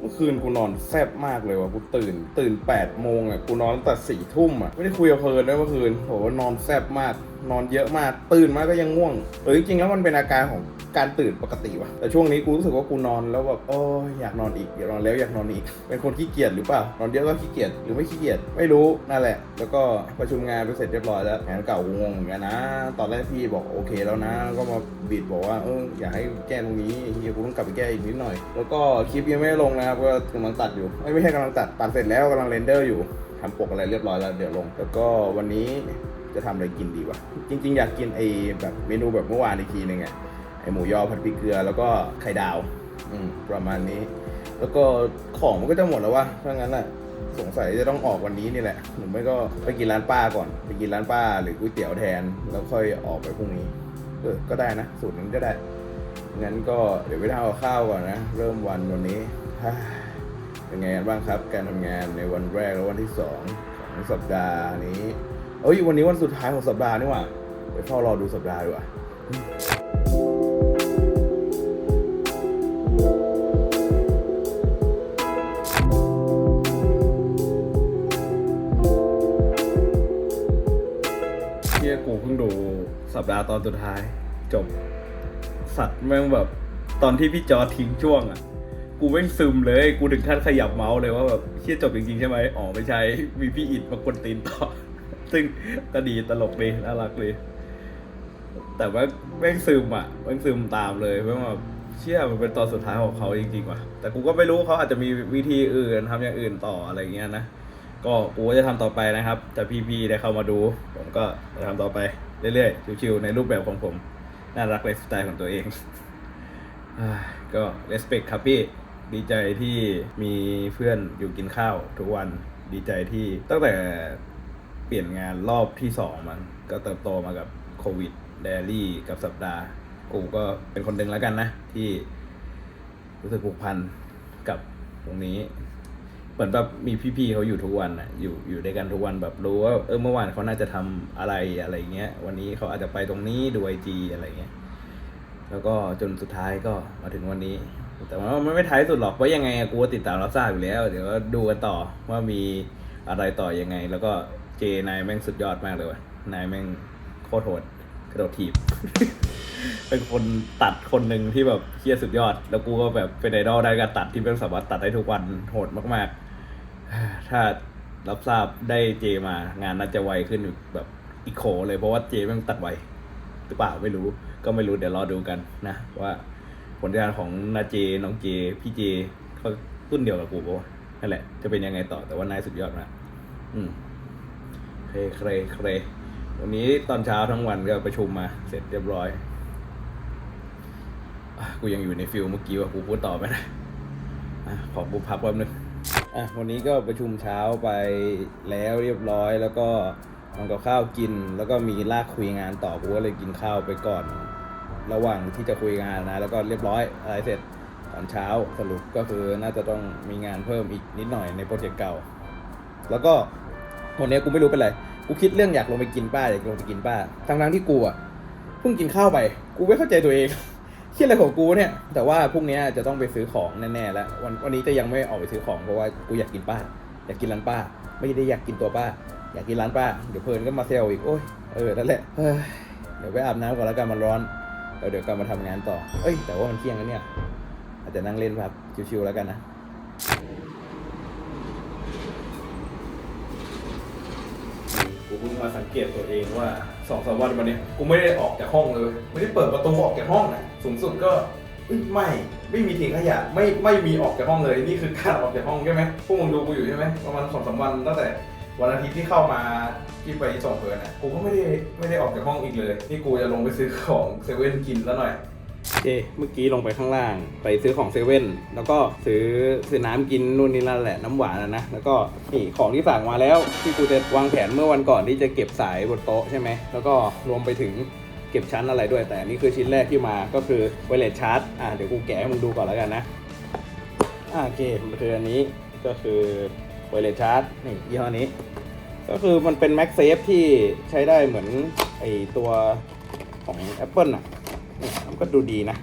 เมื่อคืนกูนอนแซ่บมากเลยว่ะกูตื่น ตื่น8ปดโมงอะกูนอนตั้งแต่สี่ทุ่มอะไม่ได้คุยกับเพลินด้วยเมื่อคืนโหนอนแซ่บมาก นอนเยอะมากตื่นมาก็ยังง่วงเออจริงๆแล้วมันเป็นอาการของการตื่นปกติว่ะแต่ช่วงนี้กูรู้สึกว่ากูนอนแล้วแบบโอ้ยอยากนอนอีกอยากนอนแล้วอยากนอนอีก เป็นคนขี้เกียจหรือเปล่านอนเยอะก็ขี้เกียจหรือไม่ขี้เกียจไม่รู้นั่นแหละ แล้วก็ประชุมงานไปเสร็จเรียบร้อยแล้วงานเก่ากูงงเหมือนกันนะ ตอนแรกพี่บอกโอเคแล้วนะ ก็มาบิดบอกว่าเอออยากให้แก้ตรงนี้เฮียกูต้องกลับไปแก้อีกนิดหน่อย แล้วก็คลิปยังไม่ได้ลงนะครับก็กำลังตัดอยู่ไม่ใช่กำลังตัดตัดเสร็จแล้วกำลังเรนเดอร์อยู่ทำปกอะไรเรียบร้อยแล้วเดี๋ยวลง แล้วก็วันนี้ จะทำอะไรกินดีวะ จริง ๆ อยากกินไอ้แบบเมนูแบบเมื่อวานอีกทีนึงอะไอ้หมูยอผัดพริกเกลือแล้วก็ไข่ดาว อืมประมาณนี้ แล้วก็ของมันก็จะหมดแล้ววะถ้างั้นน่ะสงสัยจะต้องออกวันนี้นี่แหละหรือไม่ก็ไปกินร้านป้าก่อน ไปกินร้านป้าหรือก๋วยเตี๋ยวแทน แล้วค่อยออกไปพรุ่งนี้เออก็ได้นะ สูตรนั้นก็ได้งั้นก็เดี๋ยวไปทำกับข้าวก่อนนะ เริ่มวันวันนี้เป็นไงกันบ้างครับ การทำงานในวันแรกและวันที่สองของสัปดาห์นี้ เอ้ยวันนี้วันสุดท้ายของสัปดาห์นี่หว่าไปเฝ้ารอดูสัปดาห์ดีกว่าเที่ยกูเพิ่งดูสัปดาห์ตอนสุดท้าย จบ สัตว์แม่งแบบ ตอนที่พี่จอทิ้งช่วงอะ กูแม่งซึมเลย กูถึงขั้นขยับเมาส์เลยว่าแบบเที่ยจบจริงๆใช่ไหมอ๋อไม่ใช่มีพี่อิดมากวนตีนต่อ ซึ่งก็ดีตลกดีน่ารักเลยแต่ว่าแม่งซึมอะแม่งซึมตามเลยเพราะว่าเชื่อมันเป็นตอนสุดท้ายของเขาจริงๆว่ะ แต่กูก็ไม่รู้เขาอาจจะมีวิธีอื่นทำอย่างอื่นต่ออะไรเงี้ยนะก็กูก็จะทำต่อไปนะครับ แต่พี่ๆได้เข้ามาดู ผมก็จะทำต่อไปเรื่อยๆชิวๆในรูปแบบของผมน่ารักในสไตล์ของตัวเองก็ respect ครับพี่ดีใจที่มีเพื่อนอยู่กินข้าวทุกวันดีใจที่ตั้งแต่ เปลี่ยนงานรอบที่สองมันก็เติบโตมากับโควิดเดลี่กับสัปดาห์กูก็เป็นคนหนึ่งแล้วกันนะ ที่รู้สึกผูกพันกับตรงนี้ เหมือนแบบมีพี่ๆเขาอยู่ทุกวันอะอยู่อยู่ด้วยกันทุกวันแบบรู้ว่าเออเมื่อวานเขาน่าจะทำอะไรอะไรเงี้ย วันนี้เขาอาจจะไปตรงนี้ดูไอจีอะไรเงี้ยแล้วก็จนสุดท้ายก็มาถึงวันนี้ แต่ว่ามันไม่ท้ายสุดหรอกเพราะยังไงกูติดตามรับทราบอยู่แล้ว เดี๋ยวก็ดูกันต่อว่ามีอะไรต่อยังไง แล้วก็ เจนายแม่งสุดยอดมากเลยว่ะนายแม่งโคตรโหดกระโดดถีบ เป็นคนตัดคนหนึ่งที่แบบเฮียสุดยอด แล้วกูก็แบบเป็นไอดอลได้การตัดที่เป็นสามารถตัดได้ทุกวันโหดมากๆ ถ้ารับทราบได้เจมางานน่าจะไวขึ้นแบบอีกโขเลยเพราะว่าเจแม่งตัดไวหรือเปล่าไม่รู้ ก็ไม่รู้เดี๋ยวรอดูกันนะว่าผลงานของนาเจน้องเจ พี่เจเขารุ่นเดียวกับกูปะวะนั่นแหละ จะเป็นยังไงต่อแต่ว่านายสุดยอดมากอืม เคเครเครวันนี้ตอนเช้าทั้งวันก็ประชุมมา เสร็จเรียบร้อยอกูยังอยู่ในฟิลเมื่อกี้ว่ากูพูดต่อไม่ได้อะขอกูพักแป๊บนึงอะวันนี้ก็ประชุมเช้าไปแล้วเรียบร้อย แล้วก็ทำกับข้าวกิน แล้วก็มีลากคุยงานต่อกูก็เลยกินข้าวไปก่อน ระหว่างที่จะคุยงานนะ แล้วก็เรียบร้อยอะไรเสร็จตอนเช้าสรุปก็คือน่าจะต้องมีงานเพิ่มอีกนิดหน่อยในโปรเจกต์เก่า แล้วก็ วันนี้กูไม่รู้เป็นไร กูคิดเรื่องอยากลงไปกินป้าอยากลงไปกินป้า ทั้งทั้งที่กูอะเพิ่งกินข้าวไป กูไม่เข้าใจตัวเองคิดอะไรของกูเนี่ย แต่ว่าพรุ่งนี้จะต้องไปซื้อของแน่ๆแล้ว วันวันนี้จะยังไม่ออกไปซื้อของเพราะว่ากูอยากกินป้า อยากกินร้านป้า ไม่ได้อยากกินตัวป้า อยากกินร้านป้า เดี๋ยวเพลินก็มาเซลอีก โอ้ย เออ นั่นแหละเฮ้ยเดี๋ยวไปอาบน้ำก่อนแล้วกันมันร้อนแล้วเดี๋ยวกลับมาทำงานต่อ เอ้ย แต่ว่ามันเที่ยงแล้วเนี่ย อาจจะนั่งเล่นแบบชิวๆแล้วกันนะ กูมาสังเกตตัวเองว่าสองสามวันมาเนี้กูไม่ได้ออกจากห้องเลย ไม่ได้เปิดประตูออกจากห้องนะสูงสุดก็ไม่ไม่มีทิ้งขยะไม่ไม่มีออกจากห้องเลยนี่คือการออกจากห้องใช่ไหมพวกมึงดูกูอยู่ใช่ไหมประมาณสองสามวันตั้งแต่วันอาทิตย์ที่เข้ามาที่ไปส่งเพลินอะกูก็ไม่ได้ไม่ได้ออกจากห้องอีกเลย นี่กูจะลงไปซื้อของเซเว่นกินแล้วหน่อย เจเมื่อกี้ลงไปข้างล่าง ไปซื้อของเซเว่นแล้วก็ซื้อซื้อน้ำกินนู่นนี่นั่นแหละน้ำหวานนะนะ แล้วก็นี่ของที่สั่งมาแล้วที่กูจะวางแผนเมื่อวันก่อนที่จะเก็บสายบนโต๊ะใช่ไหมแล้วก็รวมไปถึงเก็บชั้นอะไรด้วยแต่นี่คือชิ้นแรกที่มาก็คือไวเลสชาร์จอะเดี๋ยวกูแกะให้มึงดูก่อนแล้วกันนะอะโอเคมันคืออันนี้ก็คือไวเลสชาร์จนี่ยี่ห้อนี้ ก็คือมันเป็น Max Safe ที่ใช้ได้เหมือนไอตัวของ Apple อะ มันก็ดูดีนะ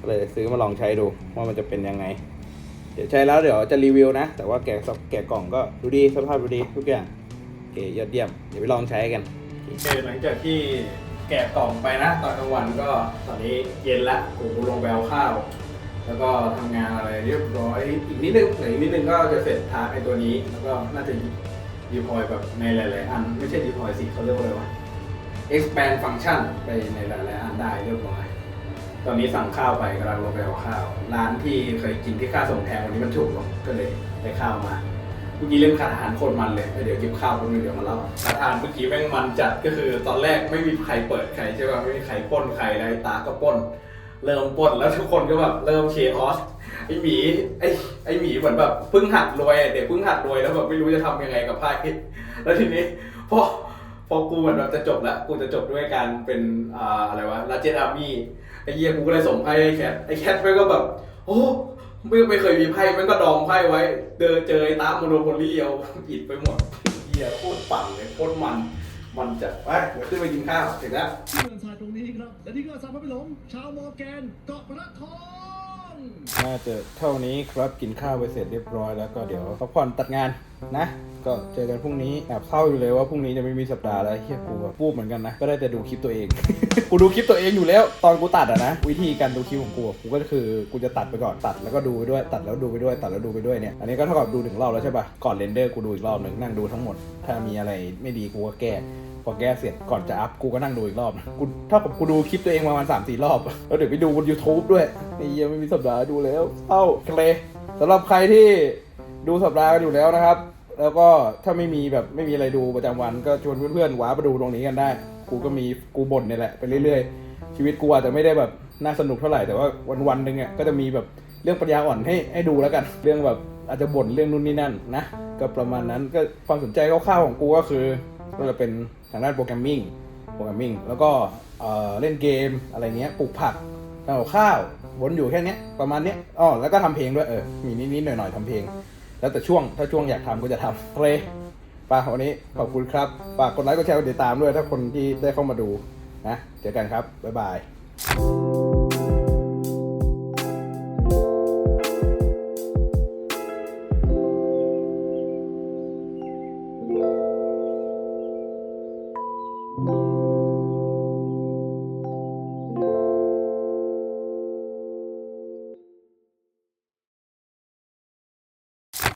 ก็เลยซื้อมาลองใช้ดูว่ามันจะเป็นยังไง เดี๋ยวใช้แล้วเดี๋ยวจะรีวิวนะ แต่ว่าแกะแกะกล่องก็ดูดีสภาพดูดีทุกอย่างโอเคยอดเยี่ยม เดี๋ยวไปลองใช้กันโอเคหลังจากที่แกะกล่องไปนะ ตอนกลางวันก็ตอนนี้เย็นละกูลงไปเอาข้าว แล้วก็ทำงานอะไรเรียบร้อยอีกนิดนึงหลืออีกนิดนึงก็จะเสร็จทาร์กไอตัวนี้ แล้วก็น่าจะดีพอยแบบในหลาย ๆ อัน ไม่ใช่ดีพอยสิเขาเรียกว่าอะไรวะ expand function ไปในหลายๆอันได้เรียบร้อย ตอนนี้สั่งข้าวไปกำลังลงไปเอาข้าว ร้านที่เคยกินที่ค่าส่งแพงวันนี้มันถูกลงก็เลยได้ข้าวมาเมื่อกี้เรื่องขาดอาหารโคนมันเลยเดี๋ยวกินข้าวคนนึงเดี๋ยวมาเล่าขาดอาหารเมื่อกี้แม่งมันจัดก็คือ ตอนแรกไม่มีใครเปิดใครใช่ป่ะไม่มีใครป้นใครอะไรตาก็ป้น เริ่มป้นแล้วทุกคนก็แบบเริ่มเคออสไอหมีไอไอหมีเหมือนแบบเพิ่งหัดรวยเด็กเพิ่งหัดรวยแล้วแบบไม่รู้จะทำยังไงกับไพ่แล้วทีนี้พอ พอกูเหมือนแบบจะจบแล้วกูจะจบด้วยการเป็นอ่าอะไรวะลาเจนอาร์มี่ไอเหี้ยกูก็เลยส่งไพ่ให้แคทไอแคทมันก็แบบ โอ้ไม่ไม่เคยมีไพ่มันก็ดองไพ่ไว้ เดินเจอไอ้ตามโมโนโพลี่เอาอิดไปหมดเหี้ยโคตรปั่นเลยโคตรมัน มันจะไปเดี๋ยวขึ้นไปกินข้าวถึงแล้วที่เมืองชายตรงนี้ครับ และที่ก็สามพระพิลมชาวมอร์แกนเกาะพระทอง น่าจะเท่านี้ครับกินข้าวไปเสร็จเรียบร้อยแล้วก็เดี๋ยวพักผ่อนตัดงานนะ ก็เจอกันพรุ่งนี้แอบเศร้าอยู่เลยว่าพรุ่งนี้จะไม่มีสัปดาห์แล้วเฮียกูแบบพูดเหมือนกันนะ ก็ได้แต่ดูคลิปตัวเอง กูดูคลิปตัวเองอยู่แล้ว ตอนกูตัดอะนะ วิธีการดูคลิปของกูกูก็คือกูจะตัดไปก่อนตัดแล้วก็ดูไปด้วย ตัดแล้วดูไปด้วยตัดแล้วดูไปด้วยเนี่ยอันนี้ก็เท่ากับดูถึงรอบแล้วใช่ป่ะก่อนเรนเดอร์กูดูอีกรอบหนึ่งนั่งดูทั้งหมด ถ้ามีอะไรไม่ดีกูก็แก้ พอแก้เสร็จก่อนจะอัพกูก็นั่งดูอีกรอบนะกูเท่ากับกูดูคลิปตัวเองประมาณสามสี่รอบ แล้วเดี๋ยวไปดูบน YouTube ด้วยไอ้เหี้ยังไม่มีสัปดาห์ดูแล้วเอ้าเคลสำหรับใครที่ดูสัปดาห์กันอยู่แล้วนะครับ แล้วก็ถ้าไม่มีแบบไม่มีอะไรดูประจำวันก็ชวนเพื่อนๆว้ามาดูตรงนี้กันได้ กูก็มีกูบ่นเนี่ยแหละไปเรื่อยๆ ชีวิตกูอาจจะไม่ได้แบบน่าสนุกเท่าไหร่แต่ว่าวันๆหนึ่งอะก็จะมีแบบเรื่องปัญญาอ่อนให้ให้ดูแล้วกัน เรื่องแบบอาจจะบ่นเรื่องนู่นนี่นั่นนะก็ประมาณนั้นก็ความสนใจคร่าวๆของกูก็คือก็จะเป็นางด้านโปรแกรมมิ่งโปรแกรมมิ่งแล้วก็เล่นเกมอะไรเงี้ยปลูกผักทำข้าววนอยู่แค่เนี้ยประมาณเนี้ยอ๋อแล้วก็ทำเพลงด้วยเออมีนิดๆหน่อยๆทำเพลง แล้วแต่ช่วงถ้าช่วงอยากทำก็จะทำโอเคไป่ะวันนี้ขอบคุณครับฝากกดไลค์กดแชร์กดติดตามด้วยถ้าคนที่ได้เข้ามาดูนะเจอกันครับบ๊ายบาย